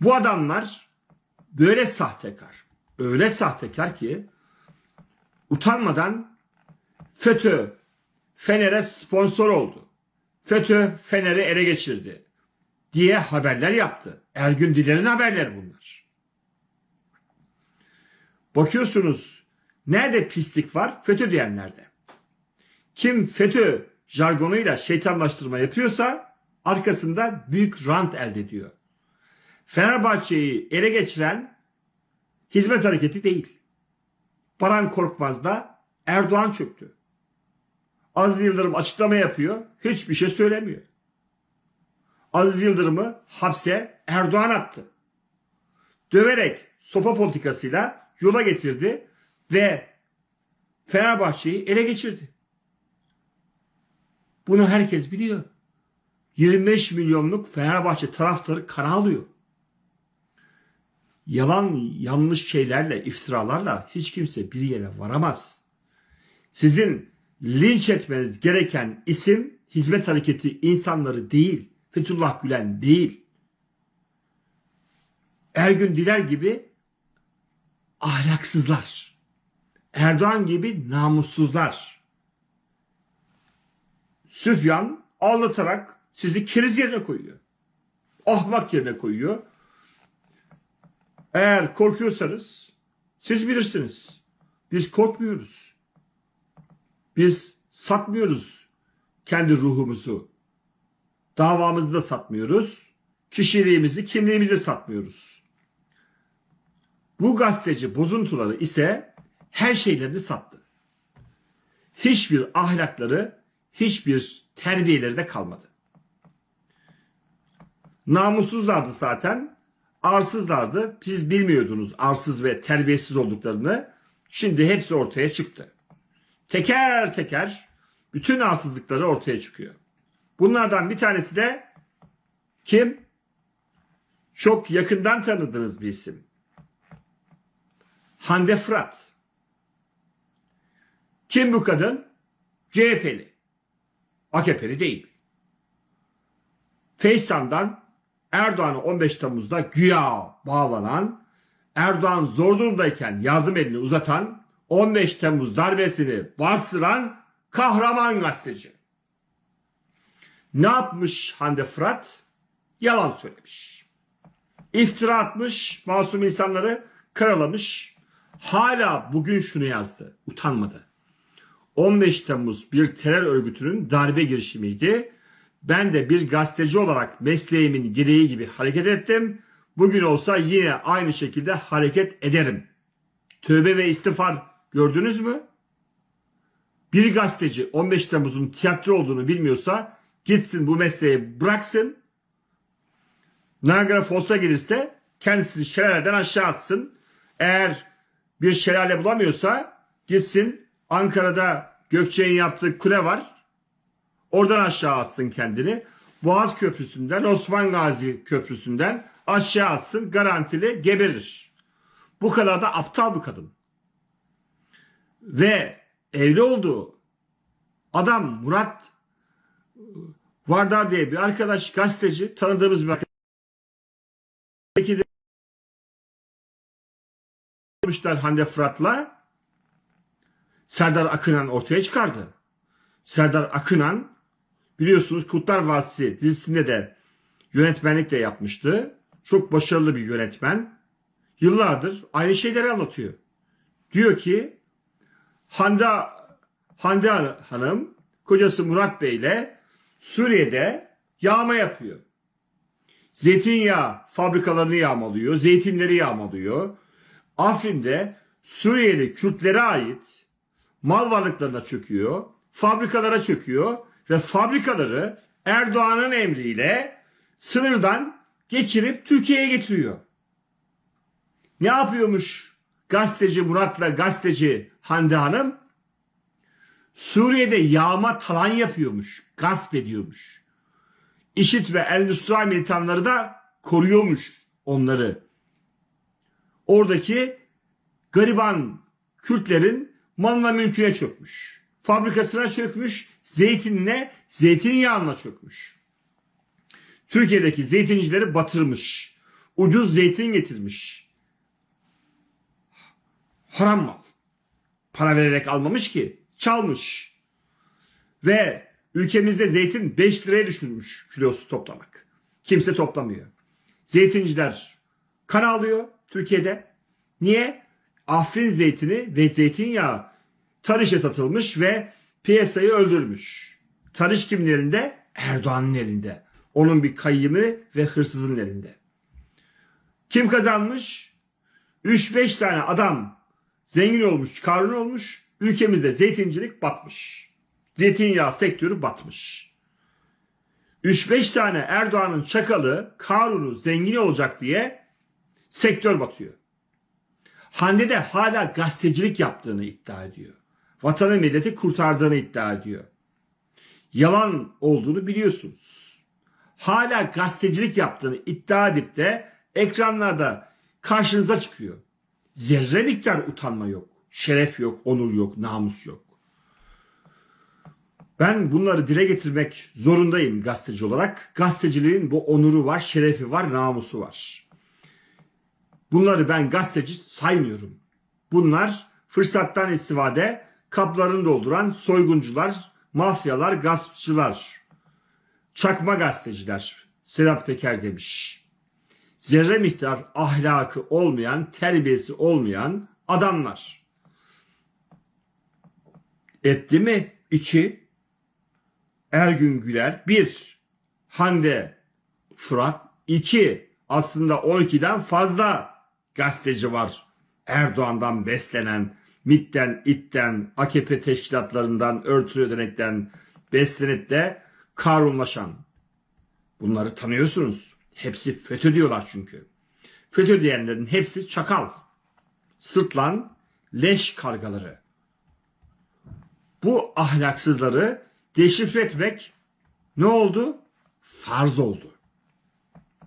Bu adamlar böyle sahtekar. Öyle sahtekar ki utanmadan FETÖ Fener'e sponsor oldu. FETÖ Fener'i ele geçirdi diye haberler yaptı. Ergün Diler'in haberleri bunlar. Bakıyorsunuz nerede pislik var? FETÖ diyenlerde. Kim FETÖ jargonuyla şeytanlaştırma yapıyorsa arkasında büyük rant elde ediyor. Fenerbahçe'yi ele geçiren hizmet hareketi değil. Baran Korkmaz'da Erdoğan çöktü. Aziz Yıldırım açıklama yapıyor. Hiçbir şey söylemiyor. Aziz Yıldırım'ı hapse Erdoğan attı. Döverek sopa politikasıyla yola getirdi ve Fenerbahçe'yi ele geçirdi. Bunu herkes biliyor. 25 milyonluk Fenerbahçe taraftarı kan alıyor. Yalan, yanlış şeylerle, iftiralarla hiç kimse bir yere varamaz. Sizin linç etmeniz gereken isim hizmet hareketi insanları değil, Fethullah Gülen değil. Ergün Diler gibi ahlaksızlar. Erdoğan gibi namussuzlar. Süfyan ağlatarak sizi keriz yerine koyuyor. Ahmak yerine koyuyor. Eğer korkuyorsanız siz bilirsiniz. Biz korkmuyoruz. Biz satmıyoruz kendi ruhumuzu. Davamızı da satmıyoruz. Kişiliğimizi, kimliğimizi satmıyoruz. Bu gazeteci bozuntuları ise her şeylerini sattı. Hiçbir ahlakları, hiçbir terbiyeleri de kalmadı. Namussuzlardı zaten, arsızlardı. Siz bilmiyordunuz arsız ve terbiyesiz olduklarını. Şimdi hepsi ortaya çıktı. Teker teker bütün arsızlıkları ortaya çıkıyor. Bunlardan bir tanesi de kim? Çok yakından tanıdığınız bir isim. Hande Fırat. Kim bu kadın? CHP'li. AKP'li değil. Feysan'dan Erdoğan'a 15 Temmuz'da güya bağlanan, Erdoğan zor durumdayken yardım elini uzatan, 15 Temmuz darbesini bastıran kahraman gazeteci. Ne yapmış Hande Fırat? Yalan söylemiş. İftira atmış, masum insanları karalamış. Hala bugün şunu yazdı, utanmadı. 15 Temmuz bir terör örgütünün darbe girişimiydi. Ben de bir gazeteci olarak mesleğimin gereği gibi hareket ettim. Bugün olsa yine aynı şekilde hareket ederim. Tövbe ve istiğfar gördünüz mü? Bir gazeteci 15 Temmuz'un tiyatro olduğunu bilmiyorsa gitsin bu mesleği bıraksın. Niagara Falls'a gelirse kendisini şelaleden aşağı atsın. Eğer bir şelale bulamıyorsa gitsin Ankara'da Gökçe'nin yaptığı kule var. Oradan aşağı atsın kendini. Boğaz Köprüsü'nden, Osman Gazi Köprüsü'nden aşağı atsın garantili geberir. Bu kadar da aptal bir kadın. Ve evli olduğu adam Murat Vardar diye bir arkadaş gazeteci tanıdığımız bir arkadaş. Peki de Hande Fırat'la Serdar Akınan ortaya çıkardı. Serdar Akınan biliyorsunuz Kurtlar Vadisi dizisinde de yönetmenlik de yapmıştı. Çok başarılı bir yönetmen. Yıllardır aynı şeyleri anlatıyor. Diyor ki Hande, Hande Hanım kocası Murat Bey ile Suriye'de yağma yapıyor. Zeytinyağı fabrikalarını yağmalıyor, zeytinleri yağmalıyor. Afrin'de Suriyeli Kürtlere ait mal varlıklarına çöküyor, fabrikalara çöküyor ve fabrikaları Erdoğan'ın emriyle sınırdan geçirip Türkiye'ye getiriyor. Ne yapıyormuş gazeteci Murat'la gazeteci Hande Hanım? Suriye'de yağma talan yapıyormuş, gasp ediyormuş. İşit ve El Nusra militanları da koruyormuş onları. Oradaki gariban Kürtlerin malına mülküne çökmüş. Fabrikasına çökmüş, zeytinine, zeytinyağına çökmüş. Türkiye'deki zeytincileri batırmış. ucuz zeytin getirmiş. Haram mal. Para vererek almamış ki. Çalmış. Ve ülkemizde zeytin 5 liraya düşürmüş kilosu toplamak. Kimse toplamıyor. Zeytinciler kan alıyor Türkiye'de. Niye? Afrin zeytini ve zeytinyağı tarışa satılmış ve piyasayı öldürmüş. Tarış kimin elinde? Erdoğan'ın elinde. Onun bir kayyımı ve hırsızın elinde. Kim kazanmış? 3-5 tane adam zengin olmuş, karın olmuş. Ülkemizde zeytincilik batmış. Zeytinyağı sektörü batmış. 3-5 tane Erdoğan'ın çakalı, Karun'u zengin olacak diye sektör batıyor. Hande de hala gazetecilik yaptığını iddia ediyor. Vatanı milleti kurtardığını iddia ediyor. Yalan olduğunu biliyorsunuz. Hala gazetecilik yaptığını iddia edip de ekranlarda karşınıza çıkıyor. Zerre miktar utanma yok. Şeref yok, onur yok, namus yok. Ben bunları dile getirmek zorundayım gazeteci olarak. Gazeteciliğin bu onuru var, şerefi var, namusu var. Bunları ben gazeteci saymıyorum. Bunlar fırsattan istifade, kaplarını dolduran soyguncular, mafyalar, gaspçılar, çakma gazeteciler. Sedat Peker demiş. Zerre miktar ahlakı olmayan, terbiyesi olmayan adamlar. Etti mi? İki. Ergün Güler. Bir. Hande Fırat. iki. Aslında 12'den fazla gazeteci var. Erdoğan'dan beslenen, MİT'ten, İT'ten, AKP teşkilatlarından, örtülü ödenekten beslenip de karunlaşan. Bunları tanıyorsunuz. Hepsi FETÖ diyorlar çünkü. FETÖ diyenlerin hepsi çakal. Sırtlan, leş kargaları. Bu ahlaksızları deşifre etmek ne oldu? Farz oldu.